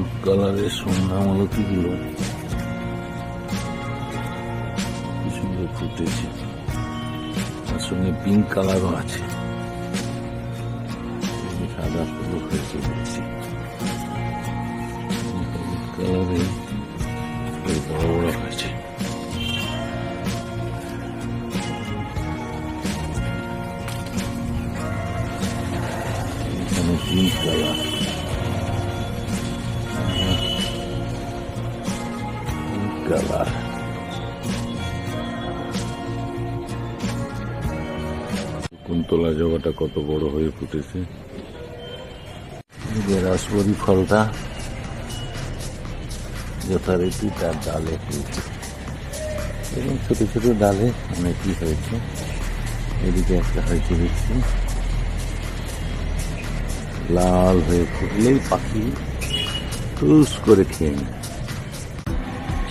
হলুদ কালারের সন্ধ্যা মালতিগুলো। কি সুন্দর ফুটেছে। তার সঙ্গে পিঙ্ক কালারও আছে। সাদা ফুলও হয়েছে দেখছি। হলুদ কালারে বড় বড় হয়েছে। এখানে পিঙ্ক কালার কালার কুন্তলা জগাটা কত বড় হয়ে ফুটেছে। যে রাসবরি ফলটা যথারীতি তার ডালে হয়েছে। এবং ছোট ছোট ডালে অনেকই হয়েছে। এদিকে একটা হয়েছে। দেখছি লাল হয়ে ফুটলেই পাখি টুস করে খেয়ে নেয়।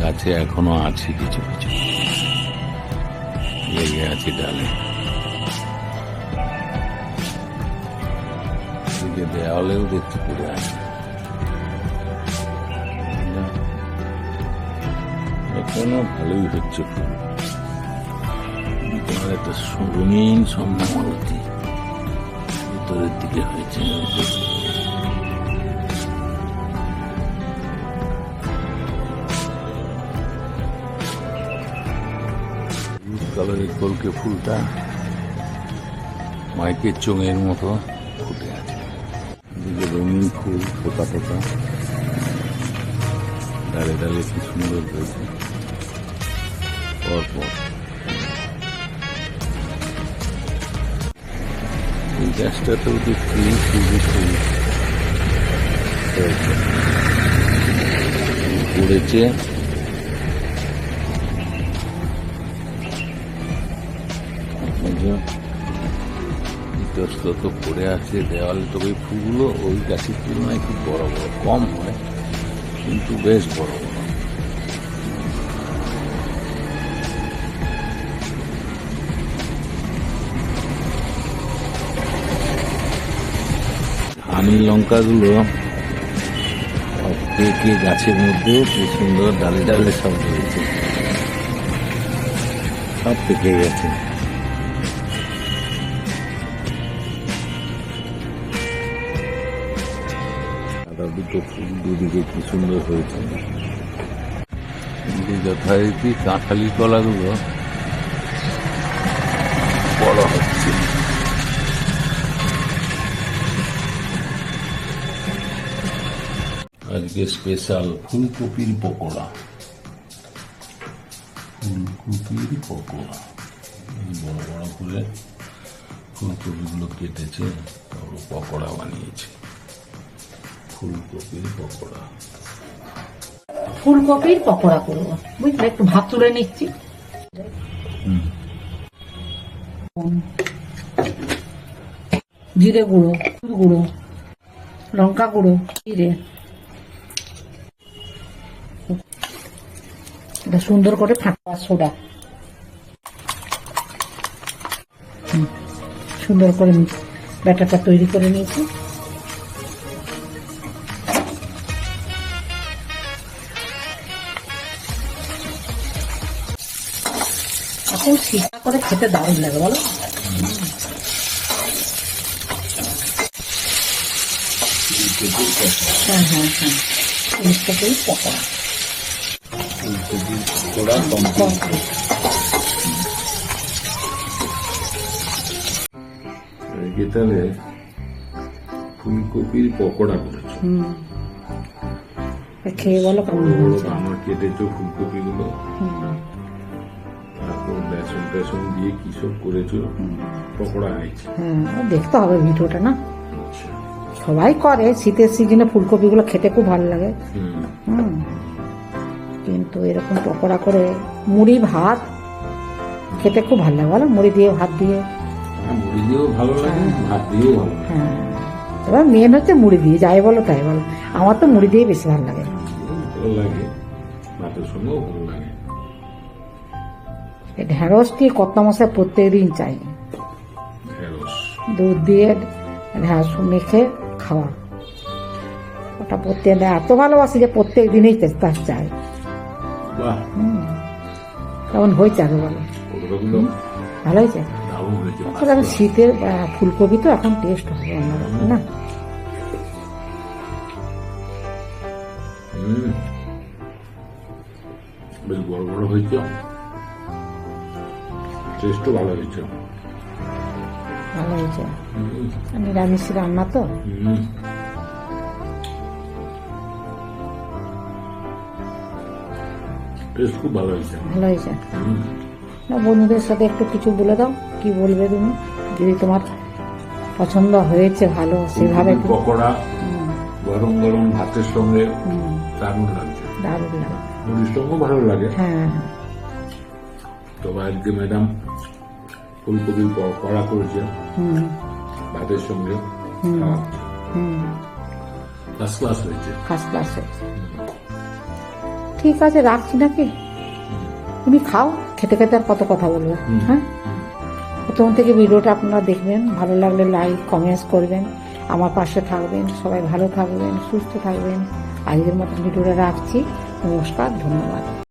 গাছে এখনও আছে কিছু কিছু। লেগে আছে ডালে। এদিকে দেওয়ালেও দেখতে পড়ে আছে। এখনও ভালোই হচ্ছে তোমার একটা রঙিন সন্ধ্যা মালতি ভিতরের দিকে হয়েছে কালারের কলকে ফুলটা মাইকের চোঙের মতো ফুটে আছে। রঙিন ফুল ফোটা ফোটা ডালে ডালে কি সুন্দর হয়েছে। পরপর। দেখছি সূর্য ফুল হয়েছে পড়েছে ইতস্তত পড়ে আছে দেওয়ালে তবে ফুলগুলো ওই গাছের তুলনায় খুব বড় বড় কম হয় কিন্তু বেশ বড় হানি লঙ্কাগুলো পেকে গাছের মধ্যে কি সুন্দর ডালে ডালে সব রয়েছে। সব পেকে গেছে। দুটো ফুল দুদিকে কি সুন্দর হয়েছে। যথারীতি কাঁঠালি কলাগুলো বড় হচ্ছে আজকে স্পেশাল ফুলকপির পকোড়া। ফুলকপির পকোড়া। বড় বড় করে ফুলকপিগুলো কেটেছে তারপর পকোড়া বানিয়েছে। ফুলকপির পকোড়া। ফুলকপির পকোড়া করব। বুঝলে একটু ভাত তুলে নিচ্ছি। জিরে গুঁড়ো গুঁড়ো লঙ্কা গুঁড়ো জিরে। এটা সুন্দর করে ফাঁকা সোডা। সুন্দর করে ব্যাটারটা তৈরি করে নিয়েছি। এখন সিদ্ধা করে খেতে দারুণ লাগে, বলো। হ্যাঁ হ্যাঁ হ্যাঁ। পকোড়া। ফুলকপির পকোড়া কমপ্লিট আজকে তাহলে ফুলকপির পকোড়া করেছ। হুম। খেয়ে বলো আমার কেটেছো ফুলকপিগুলো। তারপর বেসন টেসন দিয়ে কি সব করেছ? পকোড়া হয়েছে হ্যাঁ দেখতে হবে ভিডিওটা না? আচ্ছা। সবাই করে শীতের সিজনে ফুলকপিগুলো খেতে খুব ভালো লাগে। হুম। কিন্তু এরকম পকোড়া করে মুড়ি ভাত খেতে খুব ভালো লাগে বলো? মুড়ি দিয়ে ভাত দিয়ে। মুড়ি দিয়েও ভালো লাগে ভাত দিয়েও ভালো লাগে। হ্যাঁ। এবার মেন হচ্ছে মুড়ি দিয়ে যাই বলো তাই বলো। আমার তো মুড়ি দিয়ে বেশি ভালো লাগে। ভালো লাগে ভাতের সঙ্গেও ভালো লাগে। এই ঢেঁড়সটি কত মশাই প্রত্যেক দিন চাই। দুধ দিয়ে ঢেঁড়স মেখে খাওয়া। ওটা প্রত্যেক এত ভালোবাসি যে প্রত্যেক দিনেই চাই। বাহ। কেমন হয়েছে আগে বলো? ভালো হয়েছে? শীতের ফুলকপি তো এখন টেস্ট হবে অন্যরকম না? বেশ বড় বড় হয়েছে। টেস্টও ভালো হয়েছে। ভালো হয়েছে। নিরামিষ রান্না তো? টেস্ট খুব ভালো হয়েছে। ভালো হয়েছে? না বন্ধুদের সাথে একটু কিছু বলে দাও কি বলবে তুমি? যদি তোমার পছন্দ হয়েছে ভালো সেভাবে পকোড়া গরম গরম ভাতের সঙ্গে দারুণ লাগছে। দারুণ লাগে। মুড়ির সঙ্গেও ভালো লাগে। হ্যাঁ। তবে আজকে ম্যাডাম ফুলকপির পকোড়া করেছে। হুম। ভাতের সঙ্গে ফার্স্ট ক্লাস হয়েছে। ফার্স্ট ক্লাস হয়েছে। ঠিক আছে রাখছি নাকি? তুমি খাও খেতে খেতে আর কত কথা বলব হ্যাঁ? প্রথম থেকে ভিডিওটা আপনারা দেখবেন ভালো লাগলে লাইক কমেন্টস করবেন আমার পাশে থাকবেন সবাই ভালো থাকবেন সুস্থ থাকবেন। আজকের মতো ভিডিওটা রাখছি নমস্কার ধন্যবাদ।